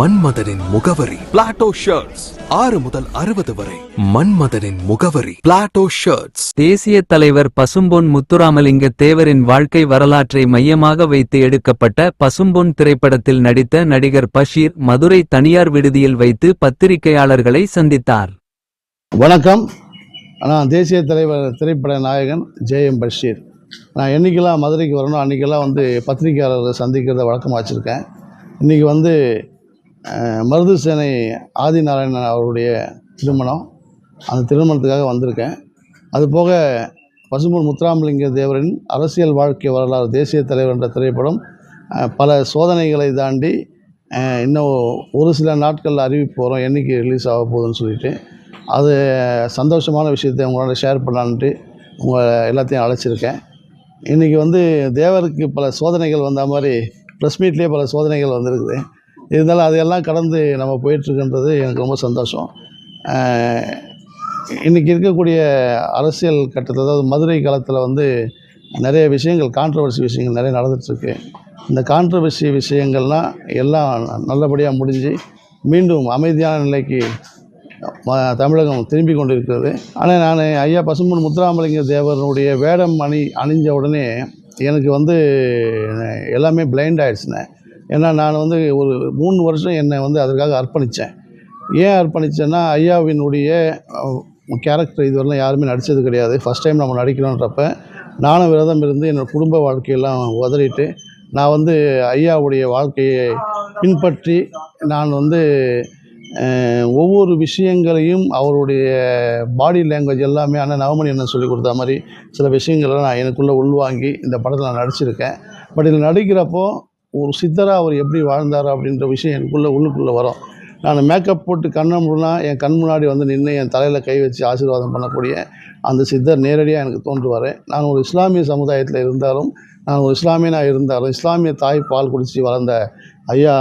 மன்மதனின் முகவரி. Plato shirts ஆறு முதல் அறுபது வரை. மன்மதனின் முகவரி. பிளாட்டோ ஷர்ட்ஸ் தேசிய தலைவர் பசும்பொன் முத்துராமலிங்க தேவரின் வாழ்க்கை வரலாற்றை மையமாக வைத்து எடுக்கப்பட்ட பசும்பொன் திரைப்படத்தில் நடித்த நடிகர் பஷீர் மதுரை தனியார் விடுதியில் வைத்து பத்திரிகையாளர்களை சந்தித்தார். வணக்கம். நான் தேசிய தலைவர் திரைப்பட நாயகன் ஜே எம் பஷீர். நான் என்றைக்கெல்லாம் மதுரைக்கு வரணும் அன்றைக்கெல்லாம் வந்து பத்திரிகையாளர்களை சந்திக்கிறத வழக்கமாக வச்சுருக்கேன். இன்றைக்கி வந்து மருது சேனை ஆதிநாராயணன் அவருடைய திருமணம். அந்த திருமணத்துக்காக வந்திருக்கேன். அதுபோக பசும்பொன் முத்துராமலிங்க தேவரின் அரசியல் வாழ்க்கை வரலாறு தேசிய தலைவர் என்ற திரைப்படம் பல சோதனைகளை தாண்டி இன்னும் ஒரு சில நாட்களில் அறிவிப்பு வரும் என்றைக்கு ரிலீஸ் ஆக போகுதுன்னு சொல்லிட்டு. அது சந்தோஷமான விஷயத்தை உங்களோட ஷேர் பண்ணலான்ட்டு உங்கள் எல்லாத்தையும் அழைச்சிருக்கேன். இன்றைக்கி வந்து தேவருக்கு பல சோதனைகள் வந்த மாதிரி ப்ரெஸ் மீட்லேயே பல சோதனைகள் வந்திருக்குது. இருந்தாலும் அதையெல்லாம் கடந்து நம்ம போயிட்டுருக்குன்றது எனக்கு ரொம்ப சந்தோஷம். இன்றைக்கி இருக்கக்கூடிய அரசியல் கட்டத்தில் அதாவது மதுரை காலத்தில் வந்து நிறைய விஷயங்கள் கான்ட்ரவர்சி விஷயங்கள் நிறைய நடந்துகிட்ருக்கு இந்த கான்ட்ரவர்சி விஷயங்கள்லாம் எல்லாம் நல்லபடியாக முடிஞ்சு மீண்டும் அமைதியான நிலைக்கு தமிழகம் திரும்பி கொண்டு இருக்கிறது ஆனால் நான் ஐயா பசும்பொன் முத்துராமலிங்க தேவனுடைய வேடம் அணி அணிஞ்ச உடனே எனக்கு வந்து எல்லாமே பிளைண்ட் ஆகிடுச்சுனேன் ஏன்னா நான் வந்து ஒரு மூணு வருஷம் என்னை வந்து அதற்காக அர்ப்பணித்தேன். ஏன் அர்ப்பணித்தேன்னா ஐயாவினுடைய கேரக்டர் இதுவரையும் யாருமே நடித்தது கிடையாது. ஃபஸ்ட் டைம் நம்ம நடிக்கிறோன்றப்ப நானும் விரதம் இருந்து என்னோட குடும்ப வாழ்க்கையெல்லாம் உதறிட்டு நான் வந்து ஐயாவுடைய வாழ்க்கையை பின்பற்றி நான் வந்து ஒவ்வொரு விஷயங்களையும் அவருடைய பாடி லாங்குவேஜ் எல்லாமே ஆனால் நவமணி என்ன சொல்லி கொடுத்த மாதிரி சில விஷயங்களை நான் எனக்குள்ளே உள்வாங்கி இந்த படத்தில் நான் நடிச்சிருக்கேன். பட் இதில் நடிக்கிறப்போ ஒரு சித்தராக அவர் எப்படி வாழ்ந்தார் அப்படின்ற விஷயம் எனக்குள்ளே உள்ளுக்குள்ளே வரும். நான் மேக்கப் போட்டு கண்ணை முன்னா என் கண் முன்னாடி வந்து நின்று என் தலையில் கை வச்சு ஆசீர்வாதம் பண்ணக்கூடிய அந்த சித்தர் நேரடியாக எனக்கு தோன்றுவார். நான் ஒரு இஸ்லாமிய சமுதாயத்தில் இருந்தாலும் நான் ஒரு இஸ்லாமியனாக இருந்தாலும் இஸ்லாமிய தாய் பால் குடித்து வளர்ந்த ஐயா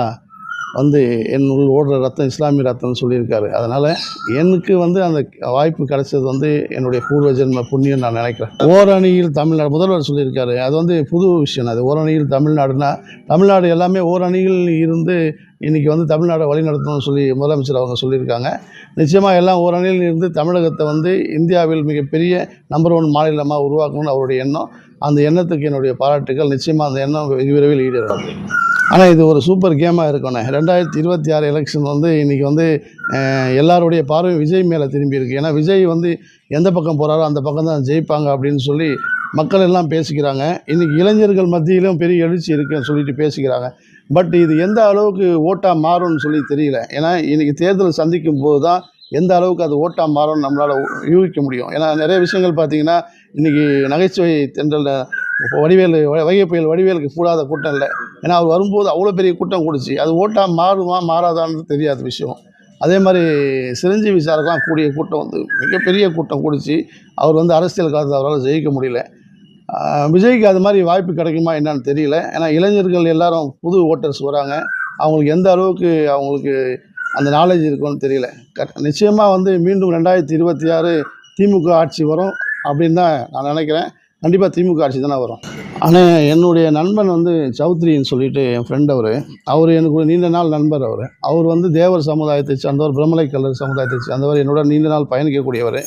வந்து என் உள் ஓடுற ரத்தம் இஸ்லாமிய ரத்தம்னு சொல்லியிருக்காரு. அதனால் எனக்கு வந்து அந்த வாய்ப்பு கிடைச்சது வந்து என்னுடைய பூர்வ ஜென்ம புண்ணியம் நான் நினைக்கிறேன். ஓரணியில் தமிழ்நாடு முதல்வர் சொல்லியிருக்காரு. அது வந்து புது விஷயம். அது ஓரணியில் தமிழ்நாடுனா தமிழ்நாடு எல்லாமே ஓரணியில் இருந்து இன்றைக்கி வந்து தமிழ்நாடை வழிநடத்தணும்னு சொல்லி முதலமைச்சர் அவங்க சொல்லியிருக்காங்க. நிச்சயமாக எல்லாம் ஓரணியில் இருந்து தமிழகத்தை வந்து இந்தியாவில் மிகப்பெரிய நம்பர் ஒன் மாநிலமாக உருவாக்கணும்னு அவருடைய எண்ணம். அந்த எண்ணத்துக்கு என்னுடைய பாராட்டுகள். நிச்சயமாக அந்த எண்ணம் வெகு விரைவில் ஈடேறும். ஆனால் இது ஒரு சூப்பர் கேமாக இருக்கணும். ரெண்டாயிரத்தி இருபத்தி ஆறு எலெக்ஷன் வந்து இன்றைக்கி வந்து எல்லாருடைய பார்வையும் விஜய் மேலே திரும்பி இருக்குது ஏன்னா விஜய் வந்து எந்த பக்கம் போகிறாரோ அந்த பக்கம் தான் ஜெயிப்பாங்க அப்படின்னு சொல்லி மக்கள் எல்லாம் பேசிக்கிறாங்க. இன்றைக்கி இளைஞர்கள் மத்தியிலும் பெரிய எழுச்சி இருக்குன்னு சொல்லிட்டு பேசிக்கிறாங்க. பட் இது எந்த அளவுக்கு ஓட்டாக மாறும்னு சொல்லி தெரியல. ஏன்னா இன்றைக்கி தேர்தல் சந்திக்கும் போது தான் எந்த அளவுக்கு அது ஓட்டாக மாறும்னு நம்மளால் யூகிக்க முடியும். ஏன்னா நிறைய விஷயங்கள் பார்த்தீங்கன்னா இன்றைக்கி நகைச்சுவை தென்றல் வடிவேலு வடிவேல் வைகை புயல் வடிவேலுக்கு கூடாத கூட்டம் இல்லை ஏன்னா அவர் வரும்போது அவ்வளோ பெரிய கூட்டம் கூடுச்சு. அது ஓட்டாக மாறுமா மாறாதான்னு தெரியாத விஷயம். அதே மாதிரி சிரஞ்சீவி சாருக்கெலாம் கூடிய கூட்டம் வந்து மிகப்பெரிய கூட்டம் கூடிச்சு. அவர் வந்து அரசியல் காலத்தில் அவரால் ஜெயிக்க முடியல. விஜய்க்கு அது மாதிரி வாய்ப்பு கிடைக்குமா என்னன்னு தெரியல. ஏன்னா இளைஞர்கள் எல்லாரும் புது ஓட்டர்ஸ் வராங்க. அவங்களுக்கு எந்த அளவுக்கு அவங்களுக்கு அந்த நாலேஜ் இருக்கும்னு தெரியல. கட் நிச்சயமாக வந்து மீண்டும் ரெண்டாயிரத்தி இருபத்தி ஆறு திமுக ஆட்சி வரும் அப்படின்னு தான் நான் நினைக்கிறேன். கண்டிப்பாக திமுக ஆட்சி தானே வரும். ஆனால் என்னுடைய நண்பன் வந்து சௌத்ரின்னு சொல்லிட்டு என் ஃப்ரெண்ட் அவர். அவர் எனக்கு நீண்ட நாள் நண்பர் அவர். அவர் வந்து தேவர் சமுதாயத்தை சார்ந்தவர் பிரமலை கல்லர் சமுதாயத்தை சார்ந்தவர் என்னோட நீண்ட நாள் பயணிக்கக்கூடியவர்.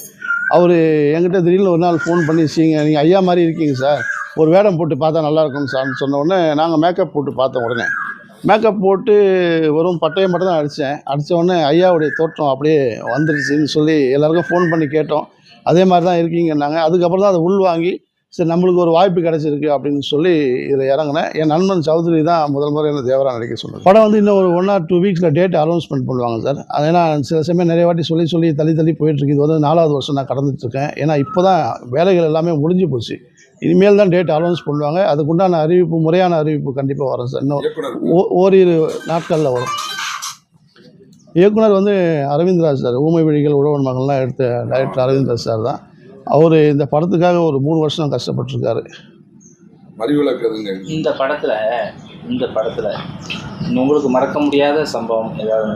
அவர் என்கிட்ட திடீர்னு ஒரு நாள் ஃபோன் பண்ணி சீங்க நீங்கள் ஐயா மாதிரி இருக்கீங்க சார் ஒரு வேடம் போட்டு பார்த்தா நல்லா இருக்கும் சார்னு சொன்ன உடனே நாங்கள் மேக்கப் போட்டு பார்த்தோம் உடனே. மேக்கப் போட்டு வெறும் பட்டயம் மட்டும் தான் அடித்தேன் அடித்த உடனே ஐயாவுடைய தோற்றம் அப்படியே வந்துருச்சுன்னு சொல்லி எல்லாருக்கும் ஃபோன் பண்ணி கேட்டோம். அதே மாதிரி தான் இருக்கீங்கன்னாங்க. அதுக்கப்புறம் தான் அதை உள்வாங்கி சரி நம்மளுக்கு ஒரு வாய்ப்பு கிடைச்சிருக்கு அப்படின்னு சொல்லி இதில் இறங்கினேன். என் நண்பன் சௌத்ரி தான் முதல் முறை என்ன தேவரா நடிக்க சொன்னது. படம் வந்து இன்னும் ஒரு ஒன் ஆர் டூ வீக்ஸில் டேட் அனௌன்ஸ்மெண்ட் பண்ணுவாங்க சார். ஏன்னா சில சமயம் நிறைய வாட்டி சொல்லி சொல்லி தள்ளி தள்ளி போயிட்டுருக்கு. இது வந்து நாலாவது வருஷம் நான் கடந்துட்டு இருக்கேன் ஏன்னா இப்போ தான் வேலைகள் எல்லாமே முடிஞ்சு போச்சு. இனிமேல் தான் டேட் அனௌன்ஸ் பண்ணுவாங்க. அதுக்குண்டான அறிவிப்பு முறையான அறிவிப்பு கண்டிப்பாக வரும் சார். இன்னும் ஓ- ஓரிரு நாட்களில் வரும். இயக்குனர் வந்து அரவிந்த்ராஜ் சார். ஊமை விழிகள் உழவன் மகள்லாம் எடுத்த டைரக்டர் அரவிந்த்ராஜ் சார் தான். அவர் இந்த படத்துக்காக ஒரு மூணு வருஷம் கஷ்டப்பட்டிருக்காரு. மறிவிலக்குதுங்க. இந்த படத்துல இந்த படத்துல உங்களுக்கு மறக்க முடியாத சம்பவம் ஏதாவது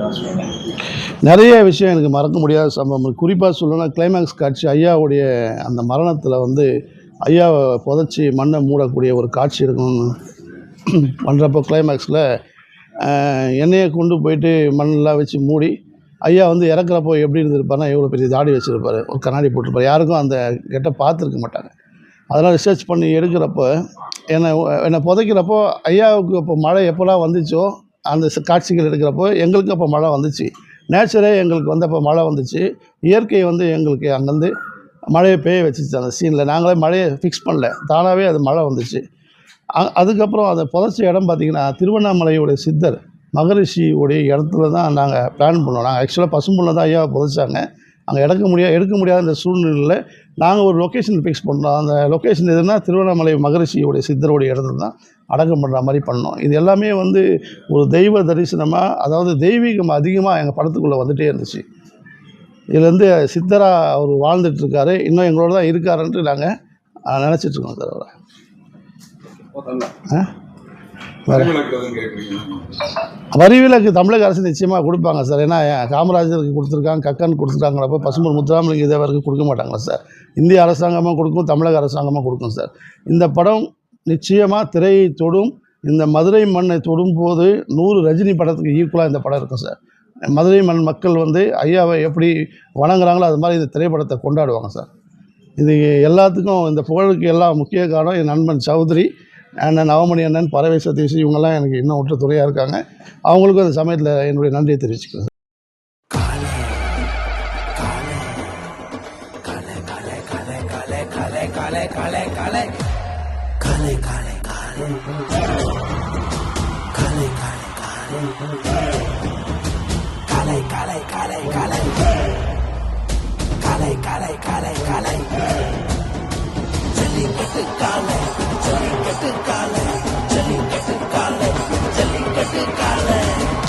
நிறைய விஷயம் எனக்கு மறக்க முடியாத சம்பவம். குறிப்பாக சொல்லணும்னா கிளைமேக்ஸ் காட்சி ஐயாவுடைய அந்த மரணத்தில் வந்து ஐயாவை புதைச்சி மண்ணை மூடக்கூடிய ஒரு காட்சி இருக்கணும்னு பண்ணுறப்போ கிளைமேக்ஸில் எண்ணெயை கொண்டு போயிட்டு மண்ணெல்லாம் வச்சு மூடி ஐயா வந்து இறக்குறப்போ எப்படி இருந்திருப்பாருன்னா எவ்வளோ பெரிய தாடி வச்சுருப்பாரு ஒரு கண்ணாடி போட்டிருப்பார். யாருக்கும் அந்த கெட்ட பார்த்துருக்க மாட்டாங்க. அதெல்லாம் ரிசர்ச் பண்ணி எடுக்கிறப்போ என்னை என்னை புதைக்கிறப்போ ஐயாவுக்கு இப்போ மழை எப்போல்லாம் வந்துச்சோ அந்த காட்சிகள் எடுக்கிறப்போ எங்களுக்கு அப்போ மழை வந்துச்சு. நேச்சரே எங்களுக்கு வந்து அப்போ மழை வந்துச்சு. இயற்கை வந்து எங்களுக்கு அங்கேருந்து மழையை பெய்ய வச்சுச்சு அந்த சீனில் நாங்களே மழையை ஃபிக்ஸ் பண்ணல. தானாகவே அது மழை வந்துச்சு. அ- அதுக்கப்புறம் அந்த புதைச்ச இடம் பார்த்திங்கன்னா திருவண்ணாமலையுடைய சித்தர் மகரிஷியுடைய இடத்துல தான் நாங்கள் பிளான் பண்ணோம். நாங்கள் ஆக்சுவலாக பசும்பொண்ணை தான் ஐயாவை புதைச்சாங்க. அங்கே எடுக்க முடியாது எடுக்க முடியாத இந்த சூழ்நிலையில் நாங்கள் ஒரு லொக்கேஷன் ஃபிக்ஸ் பண்ணோம் அந்த லொக்கேஷன் எதுனா திருவண்ணாமலை மகரிஷியுடைய சித்தருடைய இடத்துல தான் அடக்கம் பண்ணுற மாதிரி பண்ணோம். இது எல்லாமே வந்து ஒரு தெய்வ தரிசனமாக அதாவது தெய்வீகம் அதிகமாக எங்கள் படத்துக்குள்ளே வந்துகிட்டே இருந்துச்சு. இதுலேருந்து சித்தராக அவர் வாழ்ந்துட்டு இருக்காரு. இன்னும் எங்களோட தான் இருக்காருன்ட்டு நாங்கள் நினச்சிட்ருக்கோம் சார் அவரை. ஆ? வரிவிலக்கு தமிழக அரசு நிச்சயமாக கொடுப்பாங்க சார். ஏன்னா ஏன் காமராஜருக்கு கொடுத்துருக்காங்க கக்கன் கொடுத்துருக்காங்கிறப்ப பசும்பொன் முத்துராமலிங்க தேவருக்கு கொடுக்க மாட்டாங்களா சார்? இந்திய அரசாங்கமாக கொடுக்கும் தமிழக அரசாங்கமாக கொடுக்கும் சார். இந்த படம் நிச்சயமாக திரையை தொடும் இந்த மதுரை மண்ணை தொடும்போது நூறு ரஜினி படத்துக்கு ஈக்குவலாக இந்த படம் இருக்கும் சார். மதுரை மண் மக்கள் வந்து ஐயாவை எப்படி வணங்குறாங்களோ அது மாதிரி இந்த திரைப்படத்தை கொண்டாடுவாங்க சார். இது எல்லாத்துக்கும் இந்த புகழுக்கு எல்லாம் முக்கிய காரணம் என் நண்பன் சௌத்ரி. அண்ணன் நவமணி அண்ணன் பறவை சதீஷ் இவங்கெல்லாம் எனக்கு இன்னும் ஒற்ற துறையாக இருக்காங்க அவங்களுக்கும் அந்த சமயத்தில் என்னுடைய நன்றியை தெரிவிச்சுக்கிறேன்